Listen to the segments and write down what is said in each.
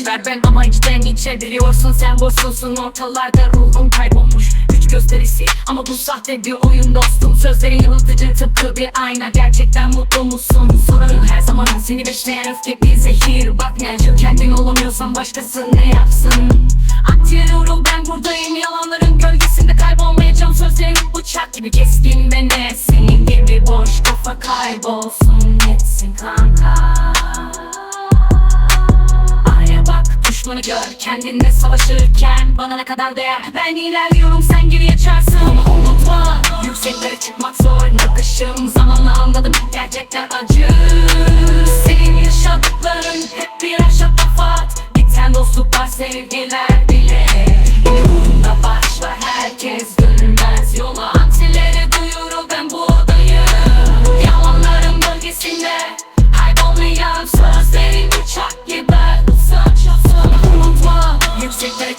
Boşver ben ama içten içe biliyorsun sen boşsunsun Ortalarda ruhum kaybolmuş Güç gösterisi. Ama bu sahte bir oyun dostum. Sözlerin yanıltıcı tıpkı bir ayna. Gerçekten mutlu musun? Sorarım her zaman seni besleyen öfke bir zehir. Bak ne kendin olamıyorsan başkası ne yapsın? Atıyorum ben buradayım. Yalanların gölgesinde kaybolmayacağım. Sözlerim bıçak gibi keskin ve net. Senin gibi boş kafa kaybolsun. Yetsin kanka düşmanı gör kendinle savaşırken Bana ne kadar değer? Ben ilerliyorum sen geriye çarsın Ama unutma yükseklere çıkmak zor Nakışım zamanla anladım gerçekten acı. Senin yaşadıkların hep birer şatafat Biten dostluklar sevgiler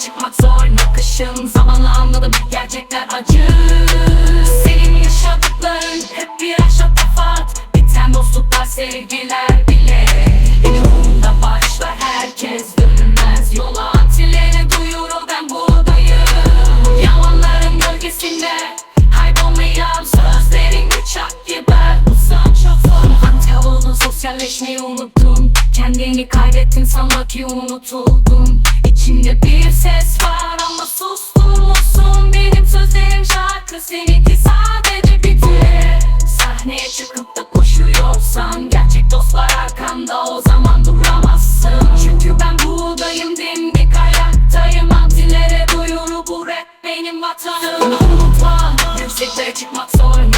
çıkmak zor Nakışım zamanla anladım gerçekler acı. Senin yaşadıkların hep birer şatafat Biten dostluklar sevgiler bile. Yolunda başlar herkes dönülmez yola Antileri duyurur ben buradayım. Yalanların gölgesinde Kaybolmayan sözlerin uçak gibi Uzan çok zor Antavonu sosyalleşmeyi unuttun Kendini kaybettin sanma ki unutuldun İçinde bir ses seninki sadece bir tüye Sahneye çıkıp da koşuyorsan Gerçek dostlar arkanda o zaman duramazsın. Çünkü ben buğdayım dimdik ayaktayım. Antilere duyuru bu rap benim vatanım. Unutma yükseklere çıkmak zorunda